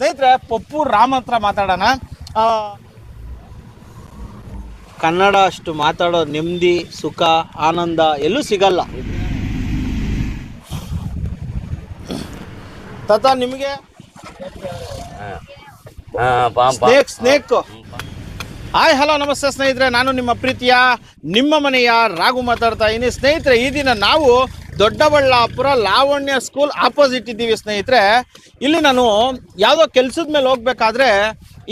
ಸ್ನೇಹಿತರೆ ಪಪ್ಪು ರಾಮ್ ಹತ್ರ ಮಾತಾಡೋಣ. ಕನ್ನಡ ಅಷ್ಟು ಮಾತಾಡೋ ನೆಮ್ಮದಿ ಸುಖ ಆನಂದ ಎಲ್ಲೂ ಸಿಗಲ್ಲ. ತಾತ ನಿಮಗೆ? Snake snake. ಹಾಯ್ ಹಲೋ ನಮಸ್ತೆ ಸ್ನೇಹಿತರೆ. ನಾನು ನಿಮ್ಮ ಪ್ರೀತಿಯ ನಿಮ್ಮ ಮನೆಯ ರಾಘು ಮಾತಾಡ್ತಾ ಇದ್ದೀನಿ. ಸ್ನೇಹಿತರೆ ಈ ದಿನ ನಾವು ದೊಡ್ಡಬಳ್ಳಾಪುರ ಲಾವಣ್ಯ ಸ್ಕೂಲ್ ಆಪೋಸಿಟ್ ಇದ್ದೀವಿ ಸ್ನೇಹಿತರೆ. ಇಲ್ಲಿ ನಾನು ಯಾವುದೋ ಕೆಲಸದ ಮೇಲೆ ಹೋಗ್ಬೇಕಾದ್ರೆ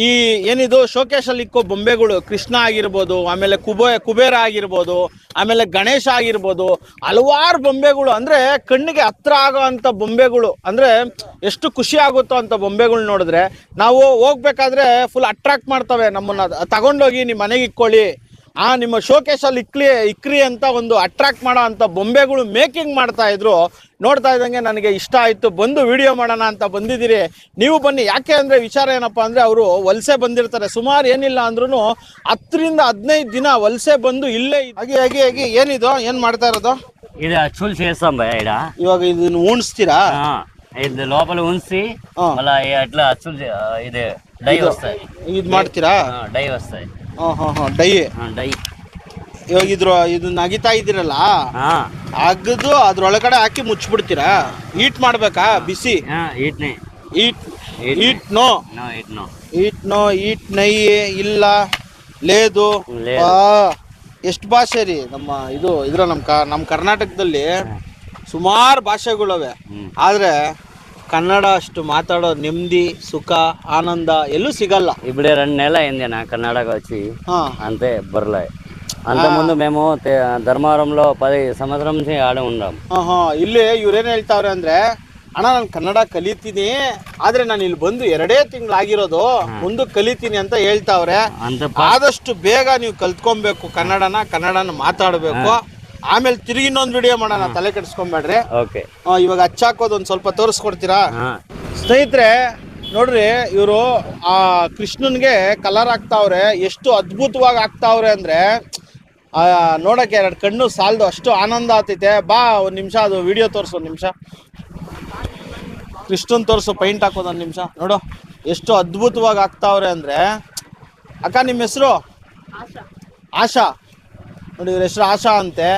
ಈ ಏನಿದು ಶೋಕೇಶಲ್ಲಿ ಇಕ್ಕೋ ಬೊಂಬೆಗಳು, ಕೃಷ್ಣ ಆಗಿರ್ಬೋದು, ಆಮೇಲೆ ಕುಬೇ, ಕುಬೇರ ಆಗಿರ್ಬೋದು, ಆಮೇಲೆ ಗಣೇಶ ಆಗಿರ್ಬೋದು, ಹಲವಾರು ಬೊಂಬೆಗಳು ಅಂದರೆ ಕಣ್ಣಿಗೆ ಹತ್ರ ಆಗೋ ಅಂಥ ಬೊಂಬೆಗಳು, ಅಂದರೆ ಎಷ್ಟು ಖುಷಿ ಆಗುತ್ತೋ ಅಂಥ ಬೊಂಬೆಗಳು ನೋಡಿದ್ರೆ ನಾವು ಹೋಗ್ಬೇಕಾದ್ರೆ ಫುಲ್ ಅಟ್ರಾಕ್ಟ್ ಮಾಡ್ತವೆ ನಮ್ಮನ್ನು. ತಗೊಂಡೋಗಿ ನಿಮ್ಮ ಮನೆಗೆ ಇಕ್ಕೊಳ್ಳಿ. ಆ ನಿಮ್ಮ ಶೋಕೇಶಲ್ಲಿ ಇಕ್ಲಿ ಇಕ್ರಿ ಅಂತ ಒಂದು ಅಟ್ರಾಕ್ಟ್ ಮಾಡೋ ಅಂತ ಬೊಂಬೆಗಳು ಮೇಕಿಂಗ್ ಮಾಡ್ತಾ ಇದ್ರು ನೋಡ್ತಾ ಇದ್ದಂಗೆ ನನಗೆ ಇಷ್ಟ ಆಯಿತು ಬಂದು ವಿಡಿಯೋ ಮಾಡೋಣ ಅಂತ ಬಂದಿದ್ದೀರಿ ನೀವು ಬನ್ನಿ ಯಾಕೆ ಅಂದರೆ ವಿಚಾರ ಏನಪ್ಪ ಅಂದರೆ ಅವರು ವಲಸೆ ಬಂದಿರ್ತಾರೆ ಸುಮಾರು ಏನಿಲ್ಲ ಅಂದ್ರೂ ಹತ್ತರಿಂದ ಹದಿನೈದು ದಿನ ವಲಸೆ ಬಂದು ಇಲ್ಲೇ ಹಾಗೆ ಹಾಗೆ ಹಾಗೆ ಏನಿದು ಏನು ಮಾಡ್ತಾ ಇರೋದು ఇది అచ్చులు చేస్తాం భయ ఇక్కడ ಇವಾಗ ಇದನ್ನ ಉಣಿಸ್ತೀರಾ ఇది లోపల ఉంచి ఆ. మళ్ళా ఈ అట్లా అచ్చులు చే- ఆ, ఇది డై వస్తాయి ಇದು ಮಾಡ್ತೀರಾ ఆ, డై వస్తాయి ಹಾಂ ಹಾಂ ಹಾಂ ಡೈ. ಹಾಂ ಡೈ. ಇವಾಗ ಇದ್ರ ಇದು ನಗಿತಾ ಇದ್ದೀರಲ್ಲ? ಹಾಂ. ಅಗದು ಅದ್ರೊಳಗಡೆ ಹಾಕಿ ಮುಚ್ಚಿಬಿಡ್ತೀರಾ ಹೀಟ್ ಮಾಡಬೇಕಾ? ಬಿಸಿ? ಹಾಂ ಈಟ್ನೆ eat eat no. No. It no. Eat no eat ನೈ ಇಲ್ಲ. ಲೇದು. ಆ, ಎಷ್ಟು ಭಾಷೆ ರೀ ನಮ್ಮ ಇದು ಇದ್ರ ನಮ್ಮ ಕ ನಮ್ಮ ಕರ್ನಾಟಕದಲ್ಲಿ ಸುಮಾರು ಭಾಷೆಗಳವೆ. ಹ್ಮ್. ಆದರೆ ಕನ್ನಡ ಅಷ್ಟು ಮಾತಾಡೋ ನೆಮ್ಮದಿ ಸುಖ ಆನಂದ ಎಲ್ಲೂ ಸಿಗಲ್ಲ ఇప్పుడే రెండు నెలలు అయింది నా కర్ణాటక వచ్చి ಹಾಂ అంతే బుర్రలే అంతకుముందు మేము తే- ధర్మవరంలో పది సంవత్సరం నుంచి ఆడ ఉన్నాం ಹಾಂ ಹಾಂ ಇಲ್ಲಿ ಇವ್ರೇನು ಹೇಳ್ತಾವ್ರೆ ಅಂದ್ರೆ ಅಣ್ಣ ನಾನು ಕನ್ನಡ ಕಲಿತೀನಿ ಆದ್ರೆ ನಾನು ಇಲ್ಲಿ ಬಂದು ಎರಡೇ ತಿಂಗಳಾಗಿರೋದು ಮುಂದೆ ಕಲಿತೀನಿ ಅಂತ ಹೇಳ್ತಾವ್ರೆ అంత ಆದಷ್ಟು ಬೇಗ ನೀವು ಕಲ್ತ್ಕೊಬೇಕು ಕನ್ನಡನ ಕನ್ನಡನ ಮಾತಾಡಬೇಕು ಆಮೇಲೆ ತಿರುಗಿ ಇನ್ನೊಂದು ವಿಡಿಯೋ ಮಾಡೋಣ ತಲೆ ಕೆಡಿಸ್ಕೊಂಬೇಡ್ರಿ. ಓಕೆ ಆ, ಇವಾಗ ಹಚ್ಚಾಕೋದು ಒಂದ್ ಸ್ವಲ್ಪ ತೋರಿಸ್ಕೊಡ್ತೀರಾ? ಸ್ನೇಹಿತರೆ ನೋಡ್ರಿ ಇವರು ಆ ಕೃಷ್ಣನ್ಗೆ ಕಲರ್ ಆಗ್ತಾವ್ರೆ ಎಷ್ಟು ಅದ್ಭುತವಾಗಿ ಆಗ್ತಾವ್ರೆ ಅಂದ್ರೆ ಆ, ನೋಡಕ್ಕೆ ಎರಡು ಕಣ್ಣು ಸಾಲದು ಅಷ್ಟು ಆನಂದ ಆತೈತೆ. ಬಾ ಒಂದು ನಿಮಿಷ ಅದು ವಿಡಿಯೋ ತೋರಿಸು ಒಂದು ನಿಮಿಷ. ಕೃಷ್ಣನ್ ತೋರಿಸು ಪೈಂಟ್ ಹಾಕೋದು ಒಂದು ನಿಮಿಷ. ನೋಡು ಎಷ್ಟು ಅದ್ಭುತವಾಗಿ ಆಗ್ತಾವ್ರೆ ಅಂದ್ರೆ ಅಕ್ಕ ನಿಮ್ಮ ಹೆಸರು? ಆಶಾ. ನೋಡಿ, ಇವ್ರ ಹೆಸರು ಆಶಾ ಅಂತೆ.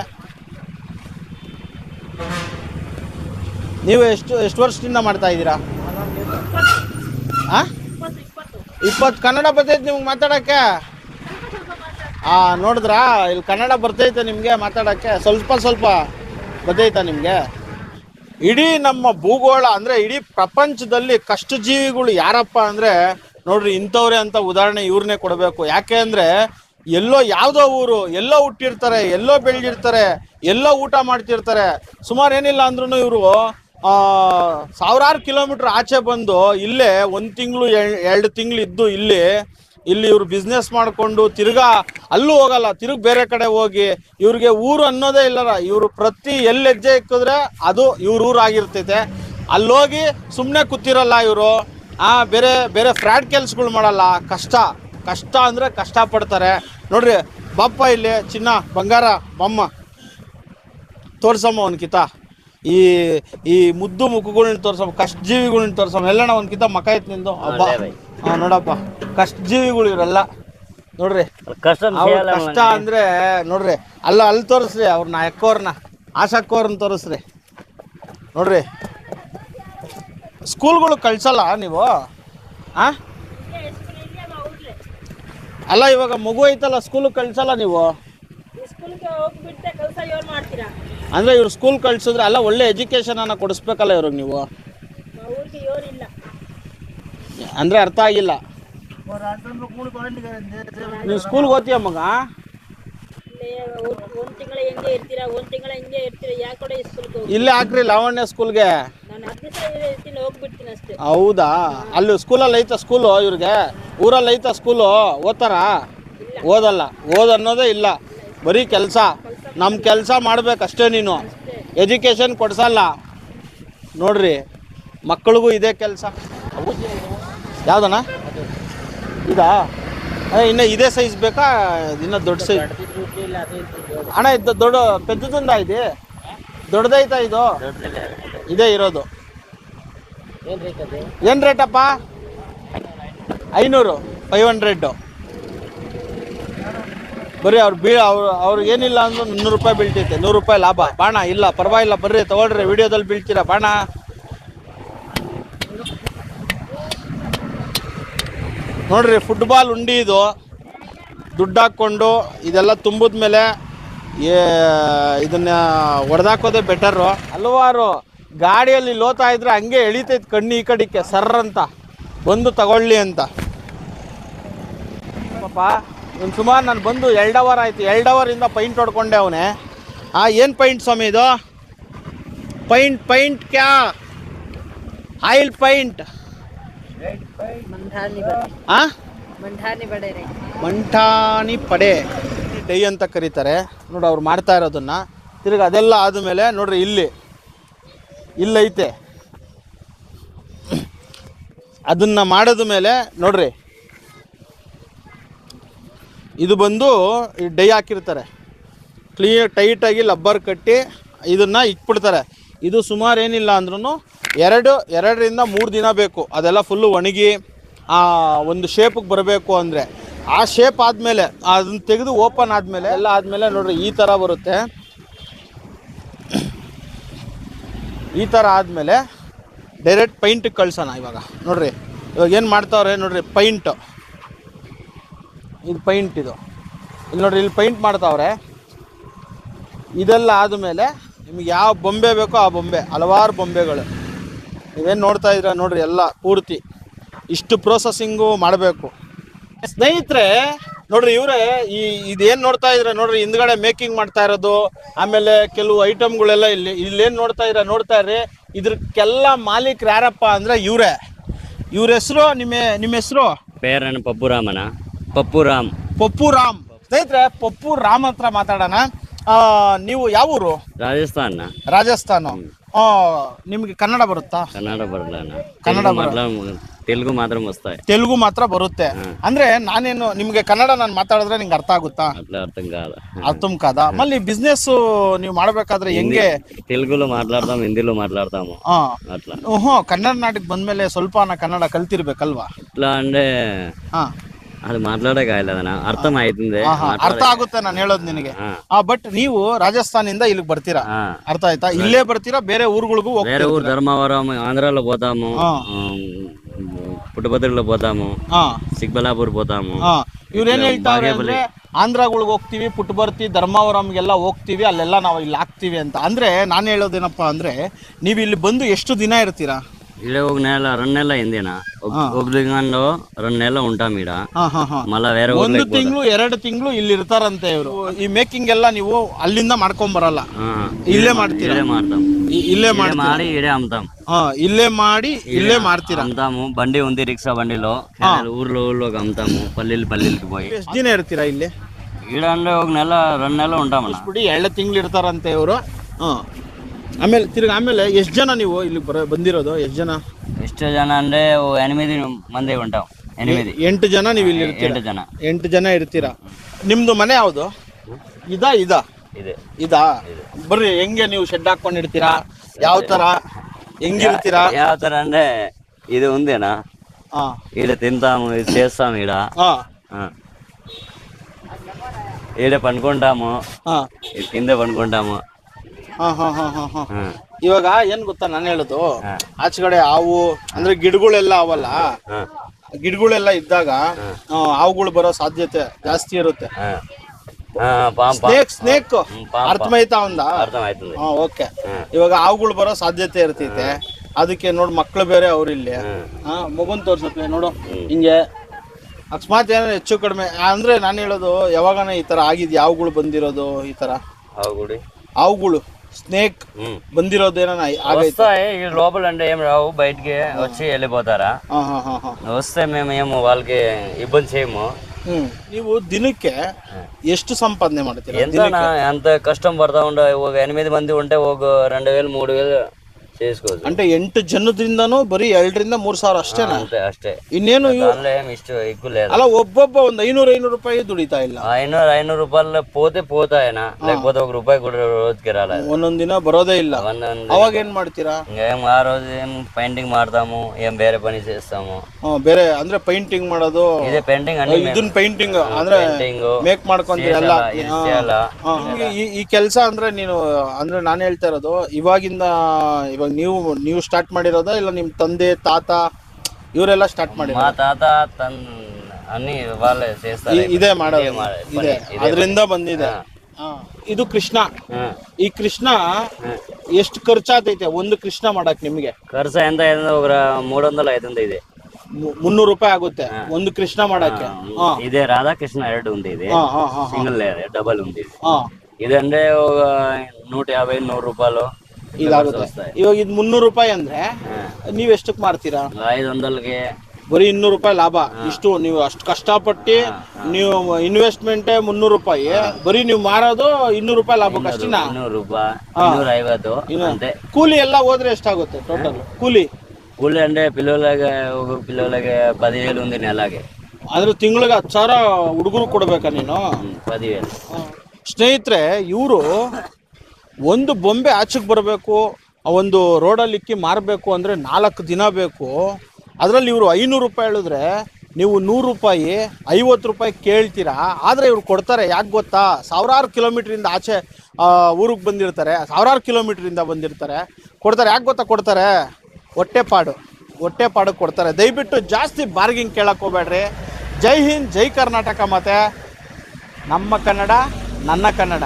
ನೀವು ಎಷ್ಟು ಎಷ್ಟು ವರ್ಷದಿಂದ ಮಾಡ್ತಾ ಇದ್ದೀರಾ? ಆ? ಇಪ್ಪತ್ತು, ಕನ್ನಡ ಬರ್ತೈತೆ ನಿಮ್ಗೆ ಮಾತಾಡೋಕ್ಕೆ? ಆ, ನೋಡಿದ್ರಾ? ಇಲ್ಲಿ ಕನ್ನಡ ಬರ್ತೈತೆ ನಿಮಗೆ ಮಾತಾಡೋಕ್ಕೆ? ಸ್ವಲ್ಪ ಸ್ವಲ್ಪ ಬರ್ತೈತಾ ನಿಮಗೆ? ಇಡೀ ನಮ್ಮ ಭೂಗೋಳ ಅಂದರೆ ಇಡೀ ಪ್ರಪಂಚದಲ್ಲಿ ಕಷ್ಟಜೀವಿಗಳು ಯಾರಪ್ಪ ಅಂದರೆ ನೋಡ್ರಿ ಇಂಥವ್ರೆ ಅಂತ ಉದಾಹರಣೆ ಇವ್ರನ್ನೇ ಕೊಡಬೇಕು. ಯಾಕೆ ಅಂದರೆ ಎಲ್ಲೋ ಯಾವುದೋ ಊರು, ಎಲ್ಲೋ ಹುಟ್ಟಿರ್ತಾರೆ, ಎಲ್ಲೋ ಬೆಳೆದಿರ್ತಾರೆ, ಎಲ್ಲೋ ಊಟ ಮಾಡ್ತಿರ್ತಾರೆ. ಸುಮಾರು ಏನಿಲ್ಲ ಅಂದ್ರೂ ಇವರು ಸಾವಿರಾರು ಕಿಲೋಮೀಟ್ರ್ ಆಚೆ ಬಂದು ಇಲ್ಲೇ ಒಂದು ತಿಂಗಳು ಎರಡು ತಿಂಗಳು ಇದ್ದು ಇಲ್ಲಿ ಇಲ್ಲಿ ಇವರು ಬಿಸ್ನೆಸ್ ಮಾಡಿಕೊಂಡು ತಿರ್ಗಾ ಅಲ್ಲೂ ಹೋಗಲ್ಲ, ತಿರುಗಿ ಬೇರೆ ಕಡೆ ಹೋಗಿ ಇವ್ರಿಗೆ ಊರು ಅನ್ನೋದೇ ಇಲ್ಲರ ಇವರು ಪ್ರತಿ ಎಲ್ಲಿ ಹೆಜ್ಜೆ ಇಕ್ಕಿದ್ರೆ ಅದು ಇವ್ರ ಊರಾಗಿರ್ತೈತೆ ಅಲ್ಲೋಗಿ ಸುಮ್ಮನೆ ಕೂತಿರಲ್ಲ ಇವರು, ಆ, ಬೇರೆ ಬೇರೆ ಫ್ರಾಡ್ ಕೆಲ್ಸಗಳು ಮಾಡಲ್ಲ, ಕಷ್ಟ. ಕಷ್ಟ ಅಂದ್ರೆ ಕಷ್ಟ ಕಷ್ಟಪಡ್ತಾರೆ. ನೋಡ್ರಿ ಬಪ್ಪ ಇಲ್ಲಿ ಚಿನ್ನ ಬಂಗಾರ ಬಮ್ಮ. ತೋರ್ಸಮ್ಮ ಒಂದ್ ಕಿತಾ ಈ ಈ ಮುದ್ದು ಮುಖಗಳನ್ನ ತೋರ್ಸಮ್ಮ ಕಷ್ಟ ಜೀವಿಗಳನ್ನ ತೋರ್ಸಮ್ಮ ಎಲ್ಲಣ್ಣ ಒಂದ್ಕಿತ ಮಕ ಐತ್ ನಿಂದು. ಹಬ್ಬ ನೋಡಪ್ಪ. ಕಷ್ಟ ಜೀವಿಗಳು ಇವರೆಲ್ಲ. ನೋಡ್ರಿ. ಕಷ್ಟ ಅಂದ್ರೆ ನೋಡ್ರಿ ಅಲ್ಲ ಅಲ್ಲಿ ತೋರಿಸ್ರಿ ಅವ್ರನ್ನ ಎಕ್ಕೋರ್ನ ಆಶಕ್ಕೋರ್ನ ತೋರಿಸ್ರಿ. ನೋಡ್ರಿ. ಸ್ಕೂಲ್ಗಳು ಕಳ್ಸಲ್ಲ ನೀವು? ಹಾ ಅಲ್ಲ ಇವಾಗ ಮಗು ಐತಲ್ಲ ಸ್ಕೂಲ್ ಕಳ್ಸಲ್ಲ ನೀವು? ಅಂದ್ರೆ ಇವ್ರು ಸ್ಕೂಲ್ ಕಳ್ಸಿದ್ರೆ ಅಲ್ಲ ಒಳ್ಳೆ ಎಜುಕೇಶನ್ ಅನ್ನ ಕೊಡಿಸ್ಬೇಕಲ್ಲ ಇವ್ರಿಗೆ ನೀವು? ಅಂದ್ರೆ ಅರ್ಥ ಆಗಿಲ್ಲ. ನೀವು ಸ್ಕೂಲ್ಗೆ ಓದ್ತೀಯ ಮಗ? ಇಲ್ಲಿ ಒಂದ್ ಒಂದ್ ತಿಂಗಳ ಹೆಂಗೆ ಇರ್ತೀರಾ ಒಂದ್ ತಿಂಗಳ ಹಿಂಗೆ ಇರ್ತೀರಾ ಯಾಕೆ ಕಡೆ ಸ್ಕೂಲ್ಗೆ ಹೋಗಿ ಇಲ್ಲೇ ಹಾಕ್ರಿ ಲಾವಣ್ಯ ಸ್ಕೂಲ್ಗೆ ಹೌದಾ? ಅಲ್ಲಿ ಸ್ಕೂಲಲ್ಲಿ ಐತಾ ಸ್ಕೂಲು ಇವ್ರಿಗೆ? ಊರಲ್ಲಿ ಐತಾ ಸ್ಕೂಲು ಓದ್ತಾರ? ಓದಲ್ಲ. ಓದನ್ನೋದೇ ಅನ್ನೋದೇ ಇಲ್ಲ. ಬರೀ ಕೆಲಸ. ನಮ್ಮ ಕೆಲಸ ಮಾಡ್ಬೇಕಷ್ಟೇ ನೀನು. ಎಜುಕೇಷನ್ ಕೊಡ್ಸಲ್ಲ. ನೋಡ್ರಿ ಮಕ್ಕಳಿಗೂ ಇದೇ ಕೆಲಸ. ಯಾವ್ದಣ್ಣ? ಇದಾ? ಅದೇ ಇನ್ನು ಇದೇ ಸೈಜ್ ಬೇಕಾ? ಇನ್ನು ದೊಡ್ಡ ಸೈಜ್ ಅಣ್ಣ ಇದು ದೊಡ್ಡ ಪೆದ್ದದಿಂದ ಇದೆ? ದೊಡ್ಡದೈತಾ ಇದು? ಇದೇ ಇರೋದು. ಏನು ರೇಟಪ್ಪ ಐನೂರು ಫೈವ್ ಹಂಡ್ರೆಡ್ಡು ಬರೀ ಅವ್ರು ಬೀಳ ಅವ್ರು, ಅವ್ರಿಗೆ ಏನಿಲ್ಲ ಅಂದ್ರೆ ಮುನ್ನೂರು ರೂಪಾಯಿ ಬೀಳ್ತೈತೆ. ನೂರು ರೂಪಾಯಿ ಲಾಭ. ಬಾಣ, ಇಲ್ಲ, ಪರವಾಗಿಲ್ಲ, ಬರ್ರಿ, ತಗೊಳ್ರಿ, ವಿಡಿಯೋದಲ್ಲಿ ಬೀಳ್ತೀರಾ, ಬಾಣ. ನೋಡ್ರಿ ಫುಟ್ಬಾಲ್ ಉಂಡಿ ಇದು. ದುಡ್ಡು ಹಾಕ್ಕೊಂಡು, ಇದೆಲ್ಲ ತುಂಬಿದ ಮೇಲೆ ಇದನ್ನ ಹೊಡೆದಾಕೋದೇ ಬೆಟರು ಹಲವಾರು ಗಾಡಿಯಲ್ಲಿ ಲೋತಾ ಇದ್ರೆ ಹಂಗೆ ಎಳಿತೈತೆ ಕಣ್ಣು ಈ ಕಡೆಗೆ ಸರ್ರ್ ಅಂತ. ಬಂದು ತಗೊಳ್ಳಿ ಅಂತ. ಪಾಪ ಒಂದು ಸುಮಾರು ನಾನು ಬಂದು ಎರಡು ಅವರ್ ಆಯ್ತು. ಎರಡು ಅವರಿಂದ ಪೈಂಟ್ ಹೊಡ್ಕೊಂಡೆ ಅವನೇ. ಆ ಏನು ಪೈಂಟ್ ಸ್ವಾಮಿ ಇದು? ಪೈಂಟ್ ಪೈಂಟ್ ಕ್ಯಾ? ಆಯಿಲ್ ಪೈಂಟ್ ಮಂಠಾನಿ ಪಡೆ. ಡೈ ಅಂತ ಕರೀತಾರೆ. ನೋಡಿ ಅವ್ರು ಮಾಡ್ತಾ ಇರೋದನ್ನ. ತಿರ್ಗಿ ಅದೆಲ್ಲ ಆದಮೇಲೆ ನೋಡ್ರಿ ಇಲ್ಲಿ. ಇಲ್ಲೈತೆ. ಅದನ್ನ ಮಾಡಿದ ಮೇಲೆ, ನೋಡ್ರಿ. ಇದು ಬಂದು ಡೈ ಹಾಕಿರ್ತಾರೆ. ಕ್ಲೀ ಟೈಟಾಗಿ ಲಬ್ಬರ್ ಕಟ್ಟಿ ಇದನ್ನ ಇಕ್ಬಿಡ್ತಾರೆ. ಇದು ಸುಮಾರು ಏನಿಲ್ಲ ಅಂದ್ರೂ ಎರಡು, ಎರಡರಿಂದ ಮೂರು ದಿನ ಬೇಕು. ಅದೆಲ್ಲ ಫುಲ್ಲು ಒಣಗಿ, ಆ, ಒಂದು ಶೇಪಿಗೆ ಬರಬೇಕು ಅಂದರೆ. ಆ ಶೇಪ್ ಆದಮೇಲೆ, ಅದನ್ನ ತೆಗೆದು ಓಪನ್ ಆದಮೇಲೆ, ಎಲ್ಲ ಆದಮೇಲೆ ನೋಡ್ರಿ, ಈ ಥರ ಬರುತ್ತೆ. ಈ ಥರ ಆದಮೇಲೆ ಡೈರೆಕ್ಟ್ ಪೈಂಟಿಗೆ ಕಳ್ಸೋಣ ಇವಾಗ. ನೋಡ್ರಿ, ಇವಾಗ ಏನು ಮಾಡ್ತಾವ್ರೆ ನೋಡ್ರಿ ಪೈಂಟ್ ಇದು ಪೈಂಟ್ ಇದು. ಇಲ್ಲಿ ನೋಡ್ರಿ, ಇಲ್ಲಿ ಪೈಂಟ್ ಮಾಡ್ತಾವ್ರೆ. ಇದೆಲ್ಲ ಆದಮೇಲೆ ನಿಮ್ಗೆ ಯಾವ ಬೊಂಬೆ ಬೇಕೋ ಆ ಬೊಂಬೆ, ಹಲವಾರು ಬೊಂಬೆಗಳು. ನೀವೇನು ನೋಡ್ತಾ ಇದ್ದೀರಾ ನೋಡ್ರಿ, ಎಲ್ಲ ಪೂರ್ತಿ. ಇಷ್ಟು ಪ್ರೋಸೆಸ್ಸಿಂಗು ಮಾಡಬೇಕು. ಸ್ನೇಹಿತರೆ ನೋಡ್ರಿ ಇವರೇ ಈ ಇದೇನ್ ನೋಡ್ತಾ ಇದ್ರ ನೋಡ್ರಿ ಹಿಂದ್ಗಡೆ ಮೇಕಿಂಗ್ ಮಾಡ್ತಾ ಇರೋದು ಆಮೇಲೆ ಕೆಲವು ಐಟಮ್ಗಳೆಲ್ಲ ಇಲ್ಲಿ ಇಲ್ಲೇನು ನೋಡ್ತಾ ಇದ್ರ ನೋಡ್ತಾ ಇರ್ರಿ ಇದ್ರಕ್ಕೆಲ್ಲ ಮಾಲೀಕರು ಯಾರಪ್ಪ ಅಂದ್ರೆ ಇವರೇ. ಇವ್ರ ಹೆಸರು ನಿಮ್ಮ ನಿಮ್ಮ ಹೆಸರು? ಪೇರಣ್ಣ ಪಪ್ಪು ರಾಮನ. ಪಪ್ಪು ರಾಮ್. ಪಪ್ಪು ರಾಮ್. ಸ್ನೇಹಿತರೆ ಪಪ್ಪು ರಾಮ್ ಹತ್ರ ಮಾತಾಡೋಣ. ಆ, ನೀವು ಯಾವ ಊರು? ರಾಜಸ್ಥಾನ. ರಾಜಸ್ಥಾನ. ಆ, ನಿಮ್ಗೆ ಕನ್ನಡ ಬರುತ್ತಾ ಕನ್ನಡ ಬರಲ್ಲ ಅಣ್ಣ ಕನ್ನಡ ತೆಲುಗು ಮಾತ್ರ ತೆಲುಗು ಮಾತ್ರ ಮಸ್ತಾಯ್ ತೆಲುಗು ಮಾತ್ರ ಬರುತ್ತೆ ಅಂದ್ರೆ ನಾನೇನು ನಿಮ್ಗೆ ಕನ್ನಡ ನಾನು ಮಾತಾಡಿದ್ರೆ ನಿಂಗೆ ಅರ್ಥ ಆಗುತ್ತಾ అట్లా అర్థం కాదు ಅರ್ಥಂ ಕಾದ ಮಲ್ಲಿ ಬಿಸ್ನೆಸ್ ನೀವು ಮಾಡ್ಬೇಕಾದ್ರೆ ಹೆಂಗೆ తెలుగులో మాట్లాడతాం హిందీలో మాట్లాడతాము ಹಾ అట్లా ಹ್ಞೂ ಕನ್ನಡ ನಾಡಿಗೆ ಬಂದ್ಮೇಲೆ ಸ್ವಲ್ಪ ನಾ ಕನ್ನಡ ಕಲ್ತಿರ್ಬೇಕಲ್ವಾ ఎట్లా అంటే ಹಾ ಅದು ಮಾತಾಡಕ್ಕಾಗಲ್ಲ ಅದನ್ನ. ಅರ್ಥ ಮಾಹಿತಿ ಅರ್ಥ ಆಗುತ್ತೆ ನಾನು ಹೇಳೋದು ನಿನಗೆ. ಬಟ್ ನೀವು ರಾಜಸ್ಥಾನಿಂದ ಇಲ್ಲಿಗೆ ಬರ್ತೀರಾ? ಅರ್ಥ ಆಯ್ತಾ? ಇಲ್ಲೇ ಬರ್ತೀರಾ? ಬೇರೆ ಊರುಗಳಿಗೂ ಬೇರೆ ಊರು ಧರ್ಮವರಂ ಆಂಧ್ರಲ್ಲ ಬೋದಾಮು ಪುಟ್ಟಭದ್ರಲ್ಲ ಬೋದಾಮು ಚಿಕ್ಕಬಳ್ಳಾಪುರ ಬೋದಾಮು. ಇವ್ರೇನ್ ಹೇಳ್ತಾರೆ ಅಂದ್ರೆ ಆಂಧ್ರಗಳಿಗೆ ಹೋಗ್ತೀವಿ ಪುಟ್ಟಬರ್ತಿ ಧರ್ಮಾವರಂಗೆಲ್ಲ ಹೋಗ್ತೀವಿ ಅಲ್ಲೆಲ್ಲ ನಾವು ಇಲ್ಲಿ ಹಾಕ್ತೀವಿ ಅಂತ. ಅಂದ್ರೆ ನಾನು ಹೇಳೋದೇನಪ್ಪ ಅಂದ್ರೆ ನೀವು ಇಲ್ಲಿ ಬಂದು ಎಷ್ಟು ದಿನ ಇರ್ತೀರಾ? ఈడ ఒక నెల రెండు నెలలు అయిందినా ఒక దిగంలో రెండు నెలలు ఉంటాం ఈడ ಹಾ ಹಾ ಹಾ మళ్ళా వేరే ಒಂದು ఊర్లోకి ತಿಂಗಳು ಎರಡು ತಿಂಗಳು ಇಲ್ಲಿ ಇರ್ತಾರಂತೆ ಇವರು ಈ ಮೇಕಿಂಗ್ ಎಲ್ಲ ನೀವು ಅಲ್ಲಿಂದ ಮಾಡ್ಕೊಂಡ್ ಬರಲ್ಲ ఆ, ಇಲ್ಲೇ ಮಾಡ್ತೀರಾ ఈడే మాడతాం ಇ- ಇಲ್ಲೇ ఈడే ಮಾಡಿ మాడి ఈడే అమ్ముతాం ಹಾ ಇಲ್ಲೇ ಮಾಡಿ ఇల్లే ಮಾಡ್ತೀರಾ అమ్ముతాము బండి ఉంది రిక్షా బండిలో ఊర్లో ఊర్లోకి అమ్ముతాము పల్లెలు పల్లెలకి పోయి ಎಷ್ಟು ದಿನ ಇರ್ತೀರಾ ಇಲ್ಲಿ ఈడ అంటే ఒక నెల రెండు నెలలు ఉంటామన్న ಬಿಡಿ ಎರಡು ತಿಂಗಳು ಇರ್ತಾರಂತೆ ಇವರು ಹಾ ಆಮೇಲೆ ತಿರ್ಗಿ ಆಮೇಲೆ ಎಷ್ಟು ಜನ ನೀವು ಇಲ್ಲಿ ಬರ ಬಂದಿರೋದು ಎಷ್ಟು ಜನ ಎಷ್ಟು ಜನ ಅಂದ್ರೆ ಓ ఎనిమిది మంది ఉంటాం ఎనిమిది ಎಂಟು ಜನ ನೀವು ಇಲ್ಲಿ ಇರ್ತೀರಾ ಎಂಟು ಜನ ಎಂಟು ಜನ ಇರ್ತೀರಾ ನಿಮ್ದು ಮನೆ ಯಾವುದು ಇದಾ ಇದಾ ಇದೆ ಇದಾ ಬರ್ರಿ ಹೆಂಗೆ ನೀವು ಶೆಡ್ ಹಾಕೊಂಡಿರ್ತೀರಾ ಯಾವ ತರ ಹೆಂಗಿರ್ತೀರಾ ಯಾವ ತರ అంటే ఇది ఉందేనా ಹಾ ఈడ తింటాము ఇది చేస్తాము ఈడ ಹಾ ఆ. ఈడ పండుకుంటాము ಹಾ ఈడ కింద పండుకుంటాము ಹಾ ಹಾ ಹಾ ಹಾ ಹಾ ఆ. ಇವಾಗ ಏನ್ ಗೊತ್ತಾ ನಾನು ಹೇಳುದು? ಆಚೆಗಡೆ ಹಾವು ಅಂದ್ರೆ ಗಿಡಗಳೆಲ್ಲ ಅವಲ್ಲ? ಗಿಡಗಳೆಲ್ಲ ಇದ್ದಾಗ ಹಾವುಗಳು ಬರೋ ಸಾಧ್ಯತೆ ಜಾಸ್ತಿ ಇರುತ್ತೆ. Snake okay. ಇವಾಗ ಹಾವುಗಳು ಬರೋ ಸಾಧ್ಯತೆ ಇರ್ತೈತೆ. ಅದಕ್ಕೆ ನೋಡು ಮಕ್ಳು ಬೇರೆ ಅವ್ರಿಲ್ಲಿ ಮಗುನ್ ತೋರ್ಸತ್ಲೆ ನೋಡು. ಹಿಂಗೆ. ಅಕಸ್ಮಾತ್ ಏನಾದ್ರು ಹೆಚ್ಚು ಕಡಿಮೆ ಅಂದ್ರೆ ನಾನು ಹೇಳೋದು ಯಾವಾಗನ ಈ ತರ ಆಗಿದ್ ಯಾವಗಳು ಬಂದಿರೋದು ಈ ತರ? ಹಾವುಗಳು. ಸ್ನೇಕ್ ఉమ్. ಬಂದಿರೋದು ಏನಾನ ಆಗೈತೆ వస్తాయి ఈ లోపల అంటే ఏం రావు బయటికి వచ్చి వెళ్ళిపోతారా ಹಾ హా ಹಾ ಹಾ వస్తే మేము ఏమో వాళ్ళకి ఇబ్బంది చేయము ಹ್ಮ್ ನೀವು ದಿನಕ್ಕೆ ಎಷ್ಟು ಸಂಪಾದನೆ ಮಾಡ್ತೀರಾ ఎంత ఎంత కష్టం పడతా ఉండే ఒక ఎనిమిది మంది ఉంటే ఒక రెండు వేలు మూడు వేలు చేసుకోవచ్చు అంటే ಎಂಟು ಜನದಿಂದನೂ ಬರೀ ಎರಡರಿಂದ ಮೂರು ಸಾವಿರ ಅಷ್ಟೇನಾ అంతే అష్టే ಇನ್ನೇನು ಇವ್- దానిలో ఏమి ఇష్టం ఎక్కువ లేదు ಅಲ್ಲ ಒಬ್ಬೊಬ್ಬ ಒಂದು ಐನೂರು ಐನೂರು ರೂಪಾಯಿ ದುಡಿತಾ ಇಲ್ಲ ఐనూరు ఐనూరు రూపాయలు పోతే పోతాయన లేకపోతే ఒక రూపాయి కూడా రోజుకి రాలేదు ಒಂದೊಂದ್ ದಿನ ಬರೋದೇ ಇಲ್ಲ ಒಂದೊಂದು ಅವಾಗ ಏನ್ ಮಾಡ್ತೀರಾ ఇంకేం ఆ రోజు ఏం పెయింటింగ్ మాడతాము ఏం ಬೇರೆ పని చేస్తాము ಹ್ಮ್, ಬೇರೆ ಅಂದ್ರೆ ಪೈಂಟಿಂಗ್ ಮಾಡೋದು ఇదే పెయింటింగ్ అన్ని ಇದನ್ನ ಪೈಂಟಿಂಗ್ ಅಂದ್ರೆ ಪೇಂಟಿಂಗ್ ಮೇಕ್ ಮಾಡ್ಕೊಂತೀರಿ ಎಲ್ಲ ಇರಿಸಿಯಲ್ಲ ಹಾ, ನಿಮ್ಗೆ ಈ ಈ ಕೆಲಸ ಅಂದ್ರೆ ನೀನು ಅಂದ್ರೆ ನಾನು ಹೇಳ್ತಾ ಇರೋದು ಇವಾಗಿಂದ ಇವಾಗ ನೀವು ನೀವು ಸ್ಟಾರ್ಟ್ ಮಾಡಿರೋದಾ ಇಲ್ಲ ನಿಮ್ ತಂದೆ ತಾತ ಇವರೆಲ್ಲ ಸ್ಟಾರ್ಟ್ ಮಾಡಿರೋ మా తాత తన అన్ని వాళ్ళే చేస్తారు ಇದೇ ಮಾಡೋದು ఇదే మా- పని. ಇದೆ ఇదే ಅದರಿಂದ ಬಂದಿದೆ ಹಾ. ಇದು ಕೃಷ್ಣ ಹಾ. ಈ ಕೃಷ್ಣ ಎಷ್ಟು ಖರ್ಚಾತೈತೆ ಒಂದು ಕೃಷ್ಣ ಮಾಡಕ್ ನಿಮ್ಗೆ ఖర్చు ఎంత అయిందో ఒక మూడు వందలు అవుతుంది ఇది ಮು- ಮುನ್ನೂರು ರೂಪಾಯಿ ಆಗುತ್ತೆ ಒಂದು ಕೃಷ್ಣ ಮಾಡಕ್ಕೆ ಹಾ ఇదే రాధాకృష్ణ ಎರಡು ఉంది ఇది ಹಾ ಹಾ ಹಾ సింగిల్ లేదు డబల్ ఉంది ఇది ಹಾ ఇదంటే ఒక నూట యాభై నూరు రూపాయలు ಇದಾಗುತ್ತೆ ಇವಾಗ ಇದು ಮುನ್ನೂರು ರೂಪಾಯಿ ಅಂದ್ರೆ ನೀವು ಎಷ್ಟಕ್ಕೆ ಮಾರ್ತೀರಾ ಇದೊಂದಲ್ಗೆ ಬರೀ ಇನ್ನೂರು ರೂಪಾಯಿ ಲಾಭ. ಇಷ್ಟು ನೀವು ಅಷ್ಟು ಕಷ್ಟಪಟ್ಟು ನೀವು ಇನ್ವೆಸ್ಟ್ಮೆಂಟ್ ಮುನ್ನೂರು ರೂಪಾಯಿ. ಬರೀ ನೀವು ಮಾರೋದು ಇನ್ನೂರು ರೂಪಾಯಿ ಲಾಭ ಕಷ್ಟಿನ? ಕೂಲಿ ಎಲ್ಲ ಹೋದ್ರೆ ಎಷ್ಟಾಗುತ್ತೆ ಟೋಟಲ್ ಕೂಲಿ? ಕೂಲಿ ಅಂದ್ರೆ ಪಿಲೋಲಾಗೆ ಪಿಲೋಲಾಗೆ ಪದಿವೇಲು ಒಂದಿನ ಎಲ್ಲಾಗೆ ಅಂದ್ರೆ ತಿಂಗಳಿಗೆ ಹತ್ತು ಸಾವಿರ ಹುಡುಗರು ಕೊಡ್ಬೇಕಾ ನೀನು? ಪದಿವೇಲು. ಸ್ನೇಹಿತರೆ ಇವರು ಒಂದು ಬೊಂಬೆ ಆಚೆಗೆ ಬರಬೇಕು ಒಂದು ರೋಡಲ್ಲಿ ಇಕ್ಕಿ ಮಾರಬೇಕು ಅಂದರೆ ನಾಲ್ಕು ದಿನ ಬೇಕು. ಅದರಲ್ಲಿ ಇವರು ಐನೂರು ರೂಪಾಯಿ ಹೇಳಿದ್ರೆ ನೀವು ನೂರು ರೂಪಾಯಿ, ಐವತ್ತು ರೂಪಾಯಿ ಕೇಳ್ತೀರಾ? ಆದರೆ ಇವ್ರು ಕೊಡ್ತಾರೆ, ಯಾಕೆ ಗೊತ್ತಾ? ಸಾವಿರಾರು ಕಿಲೋಮೀಟ್ರಿಂದ ಆಚೆ ಊರಿಗೆ ಬಂದಿರ್ತಾರೆ, ಸಾವಿರಾರು ಕಿಲೋಮೀಟ್ರಿಂದ ಬಂದಿರ್ತಾರೆ. ಕೊಡ್ತಾರೆ, ಯಾಕೆ ಗೊತ್ತಾ ಕೊಡ್ತಾರೆ? ಹೊಟ್ಟೆಪಾಡು ಹೊಟ್ಟೆಪಾಡು ಕೊಡ್ತಾರೆ. ದಯವಿಟ್ಟು ಜಾಸ್ತಿ ಬಾರ್ಗಿಂಗ್ ಕೇಳಕ್ಕೆ ಹೋಗ್ಬೇಡ್ರಿ. ಜೈ ಹಿಂದ್, ಜೈ ಕರ್ನಾಟಕ ಮತ್ತೆ ನಮ್ಮ ಕನ್ನಡ, ನನ್ನ ಕನ್ನಡ.